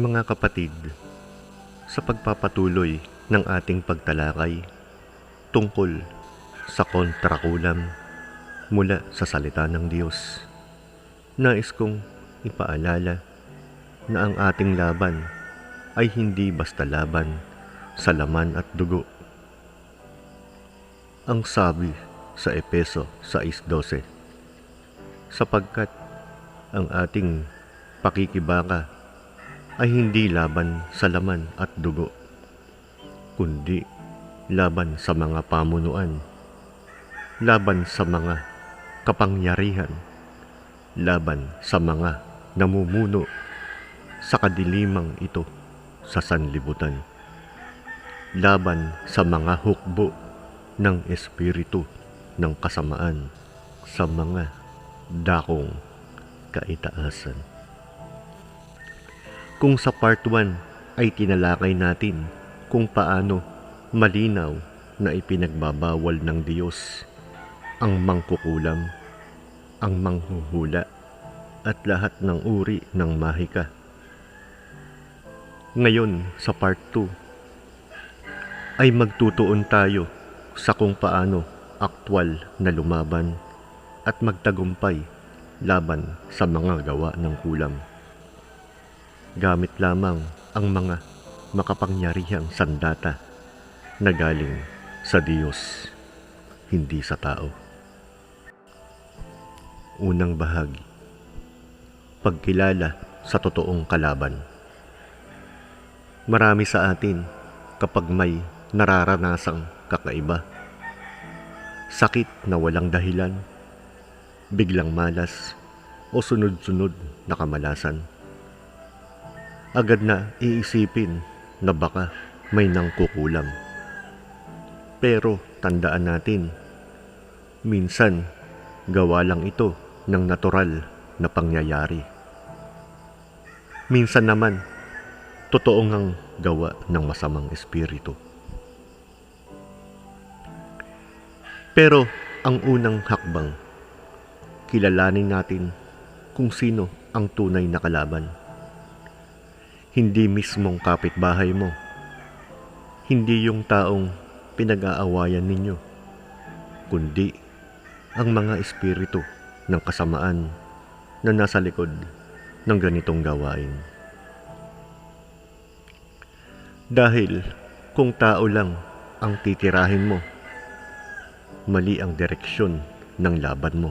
Mga kapatid, sa pagpapatuloy ng ating pagtalakay tungkol sa kontrakulam mula sa salita ng Diyos, nais kong ipaalala na ang ating laban ay hindi basta laban sa laman at dugo. Ang sabi sa Epeso 6.12 sapagkat ang ating pakikibaka ay hindi laban sa laman at dugo, kundi laban sa mga pamunuan, laban sa mga kapangyarihan, laban sa mga namumuno sa kadilimang ito sa sanlibutan, laban sa mga hukbo ng espiritu ng kasamaan sa mga dakong kaitaasan. Kung sa part 1 ay tinalakay natin kung paano malinaw na ipinagbabawal ng Diyos ang mangkukulam, ang manghuhula, at lahat ng uri ng mahika. Ngayon, sa part 2, ay magtutuon tayo sa kung paano aktwal na lumaban at magtagumpay laban sa mga gawa ng kulam. Gamit lamang ang mga makapangyarihang sandata na galing sa Diyos, hindi sa tao. Unang bahagi Pagkilala sa totoong kalaban Marami sa atin kapag may nararanasang kakaiba, sakit na walang dahilan, biglang malas o sunod-sunod na kamalasan. Agad na iisipin na baka may nangkukulam. Pero tandaan natin, minsan gawa lang ito ng natural na pangyayari. Minsan naman, totoo ngang gawa ng masamang espiritu. Pero ang unang hakbang, kilalanin natin kung sino ang tunay na kalaban. Hindi mismong kapitbahay mo, hindi yung taong pinag-aawayan ninyo, kundi ang mga espiritu ng kasamaan na nasa likod ng ganitong gawain. Dahil kung tao lang ang titirahin mo, mali ang direksyon ng laban mo.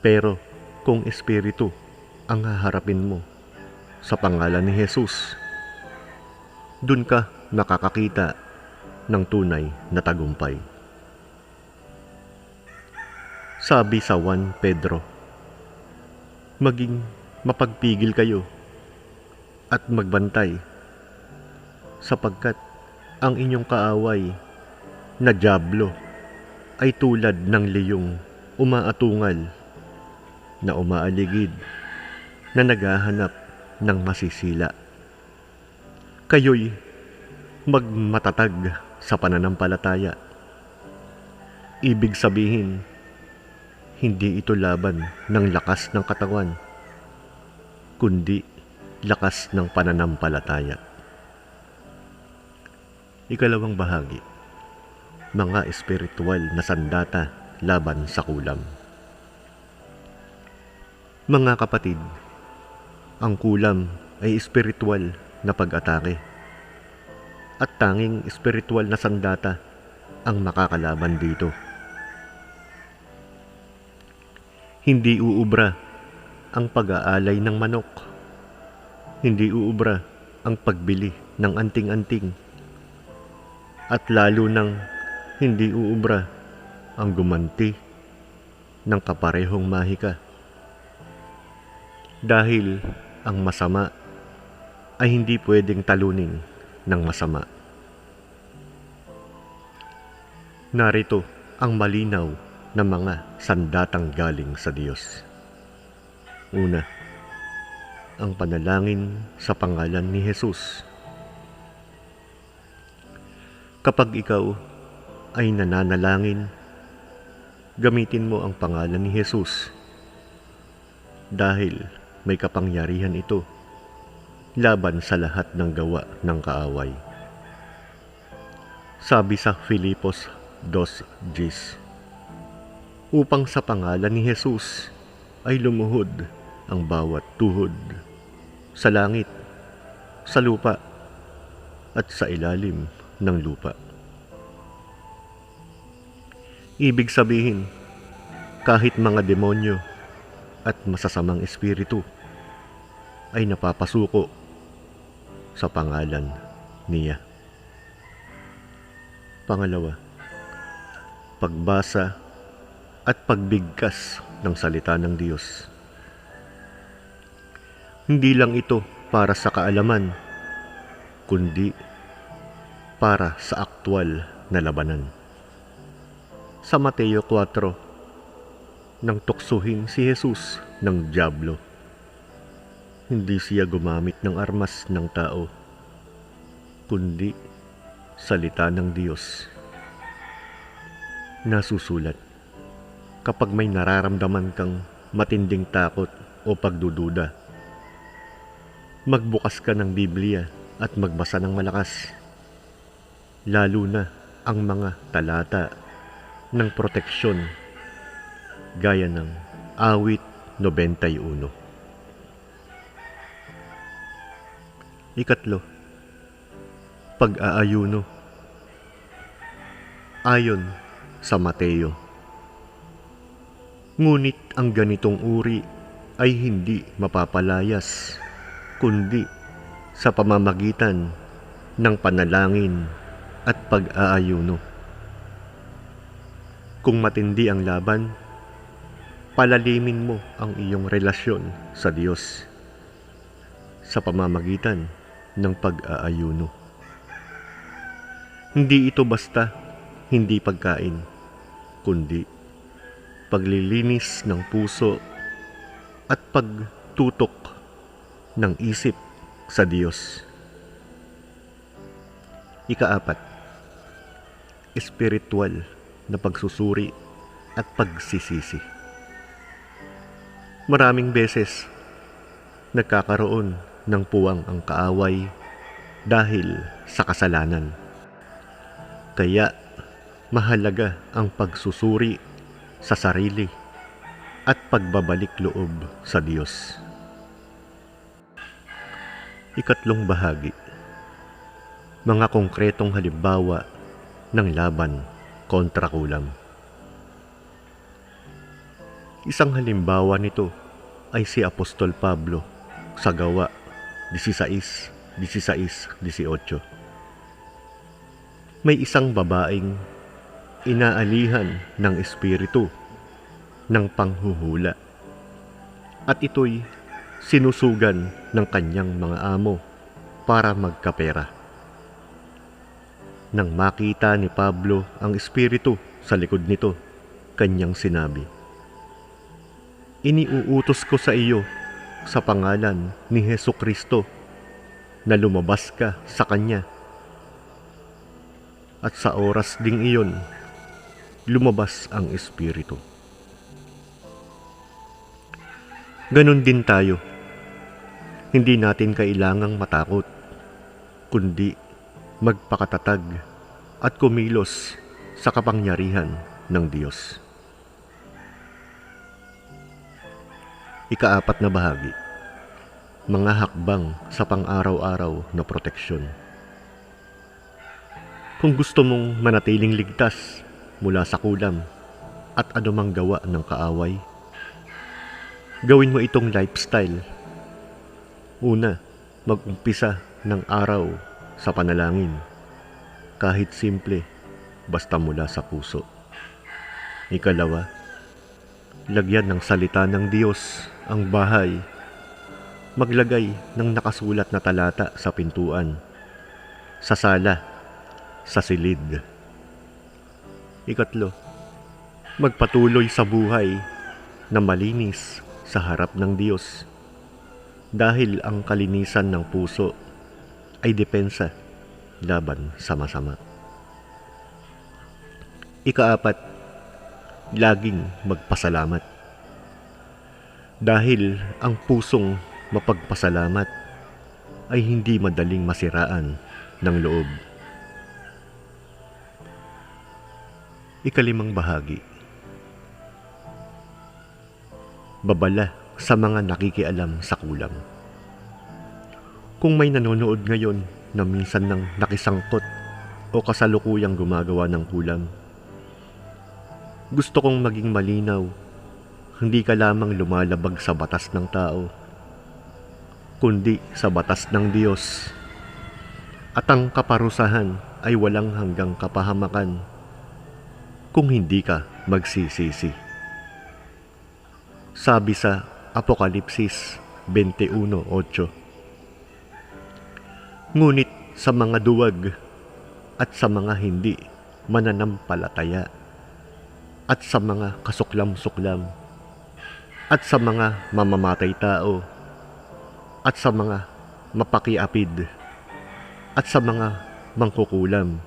Pero kung espiritu ang haharapin mo sa pangalan ni Jesus, dun ka nakakakita ng tunay na tagumpay. Sabi sa 1 Pedro, maging mapagpigil kayo at magbantay sapagkat ang inyong kaaway na Diablo ay tulad ng liyong umaatungal na umaaligid na naghahanap ng masisila. Kayo'y magmatatag sa pananampalataya. Ibig sabihin, hindi ito laban ng lakas ng katawan, kundi lakas ng pananampalataya. Ikalawang bahagi, mga espiritual na sandata laban sa kulam. Mga kapatid, ang kulam ay espiritual na pag-atake. At tanging espiritual na sandata ang makakalaban dito. Hindi uubra ang pag-aalay ng manok. Hindi uubra ang pagbili ng anting-anting. At lalo nang hindi uubra ang gumanti ng kaparehong mahika dahil ang masama ay hindi pwedeng talunin ng masama. Narito ang malinaw na mga sandatang galing sa Diyos. Una, ang panalangin sa pangalan ni Jesus. Kapag ikaw ay nananalangin, gamitin mo ang pangalan ni Jesus dahil may kapangyarihan ito laban sa lahat ng gawa ng kaaway. Sabi sa Filipos 2.10 Upang sa pangalan ni Jesus ay lumuhod ang bawat tuhod sa langit, sa lupa, at sa ilalim ng lupa. Ibig sabihin, kahit mga demonyo at masasamang espiritu ay napapasuko sa pangalan niya. Pangalawa, pagbasa at pagbigkas ng salita ng Diyos. Hindi lang ito para sa kaalaman, kundi para sa aktwal na labanan. Sa Mateo 4, nang tuksuhin si Jesus ng Diablo, hindi siya gumamit ng armas ng tao, kundi salita ng Diyos. Nasusulat, kapag may nararamdaman kang matinding takot o pagdududa, magbukas ka ng Biblia at magbasa ng malakas. Lalo na ang mga talata ng proteksyon gaya ng awit 91. Ikatlo, pag-aayuno. Ayon sa Mateo. Ngunit ang ganitong uri ay hindi mapapalayas, kundi sa pamamagitan ng panalangin at pag-aayuno. Kung matindi ang laban, palalimin mo ang iyong relasyon sa Diyos sa pamamagitan ng pag-aayuno. Hindi ito basta hindi pagkain, kundi paglilinis ng puso at pagtutok ng isip sa Diyos. Ikaapat, espiritual na pagsusuri at pagsisisi. Maraming beses nagkakaroon ng puwang ang kaaway dahil sa kasalanan. Kaya mahalaga ang pagsusuri sa sarili at pagbabalik loob sa Diyos. Ikatlong bahagi Mga konkretong halimbawa ng laban kontra kulam. Isang halimbawa nito ay si Apostol Pablo sa gawa 16, 16, 18. May isang babaeng inaalihan ng espiritu ng panghuhula at ito'y sinusugan ng kanyang mga amo para magkapera. Nang makita ni Pablo ang espiritu sa likod nito, kanyang sinabi, Iniuutos ko sa iyo sa pangalan ni Heso Kristo na lumabas ka sa Kanya. At sa oras ding iyon, lumabas ang Espiritu. Ganon din tayo. Hindi natin kailangang matakot, kundi magpakatatag at kumilos sa kapangyarihan ng Diyos. Ikaapat na bahagi. Mga hakbang sa pang-araw-araw na proteksyon. Kung gusto mong manatiling ligtas mula sa kulam at anumang gawa ng kaaway, gawin mo itong lifestyle. Una, mag-umpisa ng araw sa panalangin. Kahit simple, basta mula sa puso. Ikalawa, lagyan ng salita ng Diyos ang bahay. Maglagay ng nakasulat na talata sa pintuan, sa sala, sa silid. Ikatlo, magpatuloy sa buhay na malinis sa harap ng Diyos. Dahil ang kalinisan ng puso ay depensa laban sa masama. Ikaapat, laging magpasalamat dahil ang pusong mapagpasalamat ay hindi madaling masiraan ng loob. Ikalimang bahagi Babala sa mga nakikialam sa kulang. Kung may nanonood ngayon na minsan nang nakisangkot o kasalukuyang gumagawa ng kulang, gusto kong maging malinaw, hindi ka lamang lumalabag sa batas ng tao, kundi sa batas ng Diyos. At ang kaparusahan ay walang hanggang kapahamakan kung hindi ka magsisisi. Sabi sa Apokalipsis 21.8 Ngunit sa mga duwag at sa mga hindi mananampalataya at sa mga kasuklam-suklam at sa mga mamamatay tao at sa mga mapakiapid at sa mga mangkukulam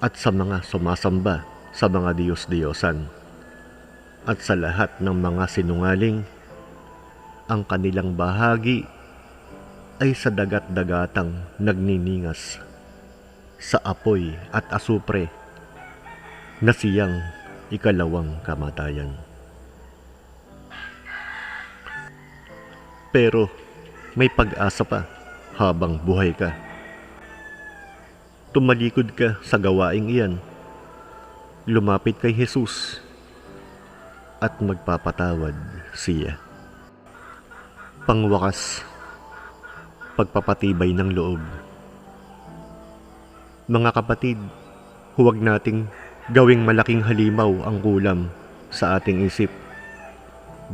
at sa mga sumasamba sa mga Diyos-Diyosan at sa lahat ng mga sinungaling ang kanilang bahagi ay sa dagat-dagatang nagniningas sa apoy at asupre na siyang ikalawang kamatayan. Pero may pag-asa pa habang buhay ka. Tumalikod ka sa gawaing iyan. Lumapit kay Jesus at magpapatawad siya. Pangwakas, pagpapatibay ng loob. Mga kapatid, huwag nating gawing malaking halimaw ang kulam sa ating isip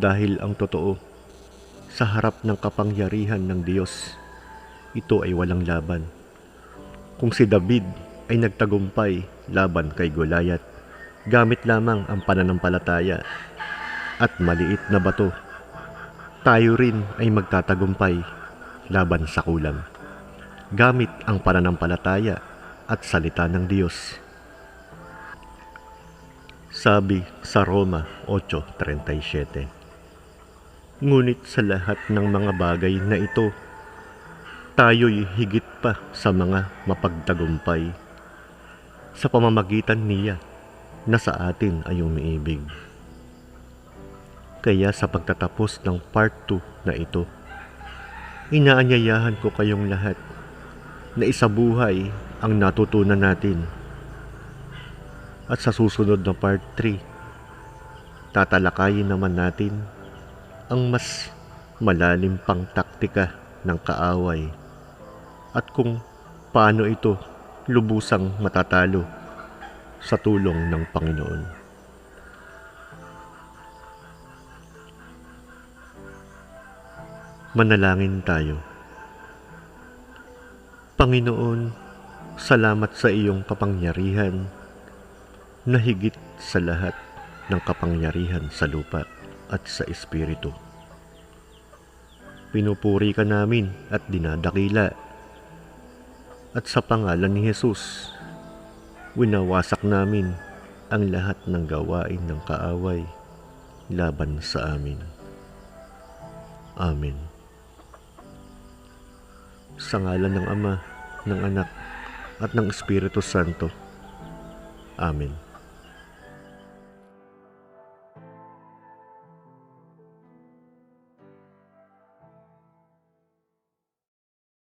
dahil ang totoo sa harap ng kapangyarihan ng Diyos, ito ay walang laban. Kung si David ay nagtagumpay laban kay Goliath, gamit lamang ang pananampalataya at maliit na bato, tayo rin ay magtatagumpay laban sa kulam. Gamit ang pananampalataya at salita ng Diyos. Sabi sa Roma 8.37 Ngunit sa lahat ng mga bagay na ito, tayo'y higit pa sa mga mapagtagumpay sa pamamagitan niya na sa atin ay umiibig. Kaya sa pagtatapos ng part 2 na ito, inaanyayahan ko kayong lahat na isabuhay ang natutunan natin. At sa susunod na part 3, tatalakayin naman natin ang mas malalim pang taktika ng kaaway at kung paano ito lubusang matatalo sa tulong ng Panginoon. Manalangin tayo. Panginoon, salamat sa iyong kapangyarihan na higit sa lahat ng kapangyarihan sa lupa at sa Espiritu. Pinupuri ka namin at dinadakila. At sa pangalan ni Jesus, winawasak namin ang lahat ng gawain ng kaaway laban sa amin. Amen. Sa ngalan ng Ama, ng Anak, at ng Espiritu Santo. Amen.